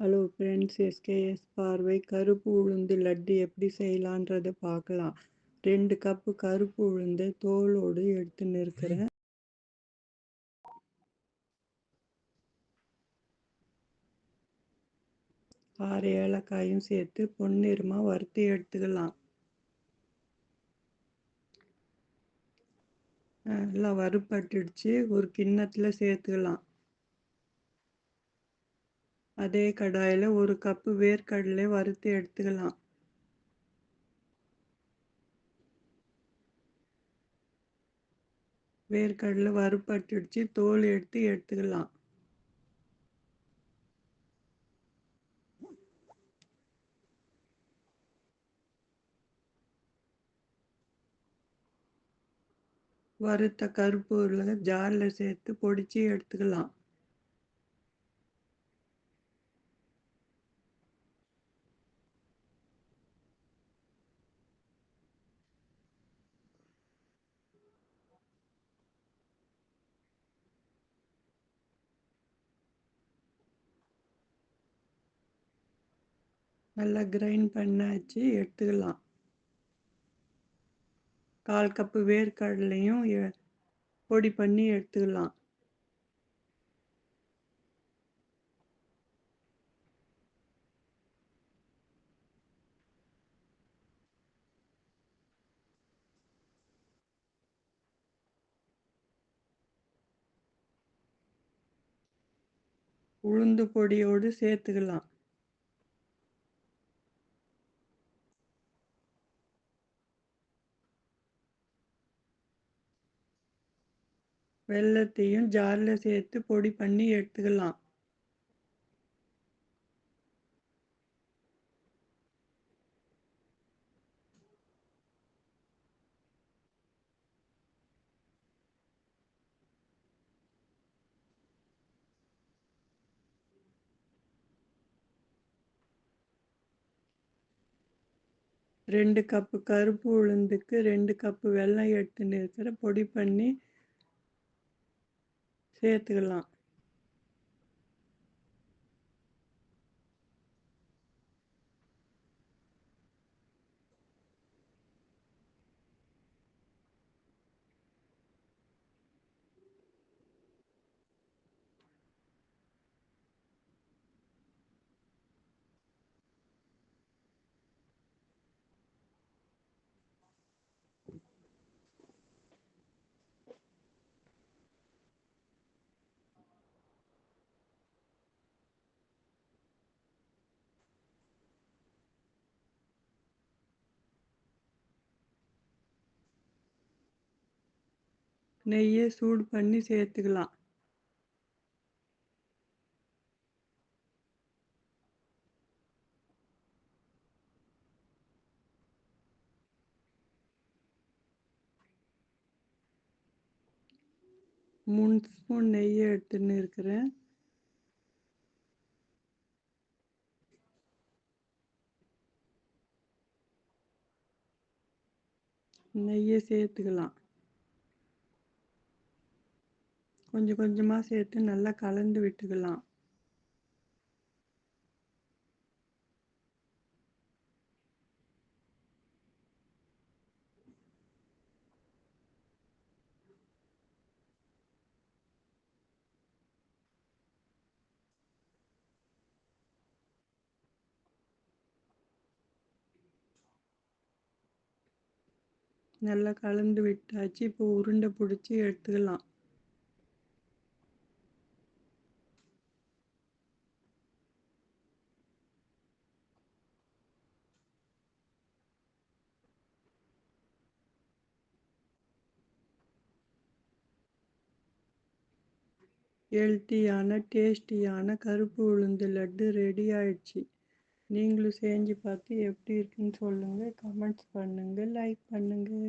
Hello friends SKS பார்வை கருப்பு உளுந்து லட்டு எப்படி செய்யலான்றதை பார்க்கலாம். ரெண்டு கப்பு கருப்பு உளுந்து தோலோடு எடுத்துன்னு இருக்கிறேன் ஆறு ஏலக்காயும் சேர்த்து பொன்னிறமாக வறுத்து எடுத்துக்கலாம். எல்லாம் வறுப்பட்டுடுச்சு ஒரு கிண்ணத்தில் சேர்த்துக்கலாம். அதே கடாயில் ஒரு கப்பு வேர்க்கடலை வறுத்து எடுத்துக்கலாம். வேர்க்கடலை வறுப்பட்டுடுச்சு தோல் எடுத்து எடுத்துக்கலாம். வறுத்த கருப்பு உருளை ஜாரில் சேர்த்து பொடிச்சு எடுத்துக்கலாம். நல்லா கிரைண்ட் பண்ணாச்சு எடுத்துக்கலாம். கால் கப்பு வேர்க்கடலையும் பொடி பண்ணி எடுத்துக்கலாம். உளுந்து பொடியோடு சேர்த்துக்கலாம். வெள்ளத்தையும் ஜாரில் சேர்த்து பொடி பண்ணி எடுத்துக்கலாம். ரெண்டு கப்பு கருப்பு உளுந்துக்கு ரெண்டு கப்பு வெல்லம் எடுத்துன்னு இருக்கிற பொடி பண்ணி சேர்த்துக்கலாம். நெய்யை சூடு பண்ணி சேர்த்துக்கலாம். மூணு ஸ்பூன் நெய்யை எடுத்துன்னு இருக்கிறேன். நெய்யை சேர்த்துக்கலாம். கொஞ்சம் கொஞ்சமாக சேர்த்து நல்லா கலந்து விட்டுக்கலாம். நல்லா கலந்து விட்டாச்சு. இப்போ உருண்டை பிடிச்சி எடுத்துக்கலாம். ஹெல்த்தியான டேஸ்டியான கருப்பு உளுந்து லட்டு ரெடி ஆயிடுச்சு. நீங்களும் செஞ்சு பார்த்து எப்படி இருக்குன்னு சொல்லுங்கள் கமெண்ட்ஸ் பண்ணுங்கள் லைக் பண்ணுங்கள்